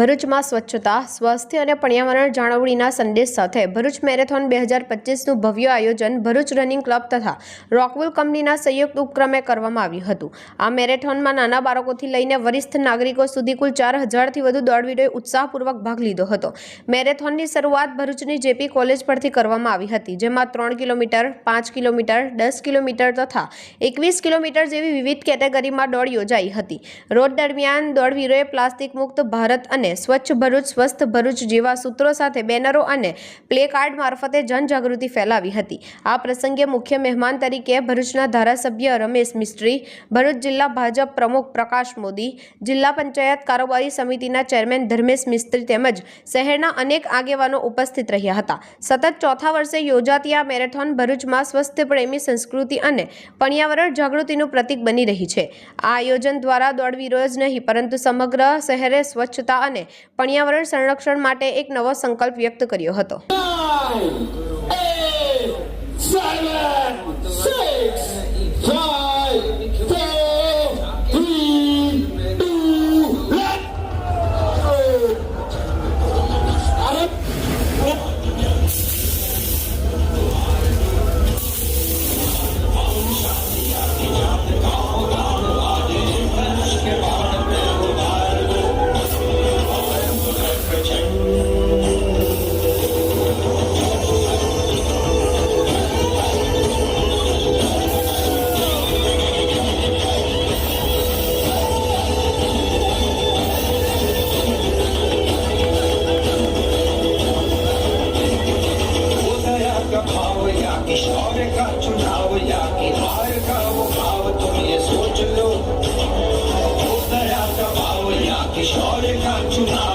ભરૂચમાં સ્વચ્છતા, સ્વાસ્થ્ય અને પર્યાવરણ જાળવણીના સંદેશ સાથે ભરૂચ મેરેથોન બે હજાર પચીસનું ભવ્ય આયોજન ભરૂચ રનિંગ ક્લબ તથા રોકવુલ કંપનીના સંયુક્ત ઉપક્રમે કરવામાં આવ્યું હતું. આ મેરેથોનમાં નાના બાળકોથી લઈને વરિષ્ઠ નાગરિકો સુધી કુલ ચાર હજારથી વધુ દોડવીરોએ ઉત્સાહપૂર્વક ભાગ લીધો હતો. મેરેથોનની શરૂઆત ભરૂચની જેપી કોલેજ પરથી કરવામાં આવી હતી, જેમાં ત્રણ કિલોમીટર, પાંચ કિલોમીટર, દસ કિલોમીટર તથા એકવીસ કિલોમીટર જેવી વિવિધ કેટેગરીમાં દોડ યોજાઈ હતી. રોડ દરમિયાન દોડવીરોએ પ્લાસ્ટિક મુક્ત ભારત અને સ્વચ્છ ભરૂચ, સ્વસ્થ ભરૂચ જેવા સૂત્રો સાથે બેનરો અને પ્લેકાર્ડ મારફતે જનજાગૃતિ ફેલાવી હતી. આ પ્રસંગે મુખ્ય મહેમાન તરીકે ભરૂચના ધારાસભ્ય રમેશ મિસ્ત્રી, ભરૂચ જિલ્લા ભાજપ પ્રમુખ પ્રકાશ મોદી, જિલ્લા પંચાયત કારોબારી સમિતિના ચેરમેન ધર્મેશ મિસ્ત્રી તેમજ શહેરના અનેક આગેવાનો ઉપસ્થિત રહ્યા હતા. સતત ચોથા વર્ષે યોજાતી આ મેરેથોન ભરૂચમાં સ્વસ્થ પ્રેમી સંસ્કૃતિ અને પર્યાવરણ જાગૃતિનું પ્રતીક બની રહી છે. આ આયોજન દ્વારા દોડવીરો જ નહીં, પરંતુ સમગ્ર શહેરે સ્વચ્છતા અને પર્યાવરણ સંરક્ષણ માટે એક નવો સંકલ્પ વ્યક્ત કર્યો હતો. সরে থাকুন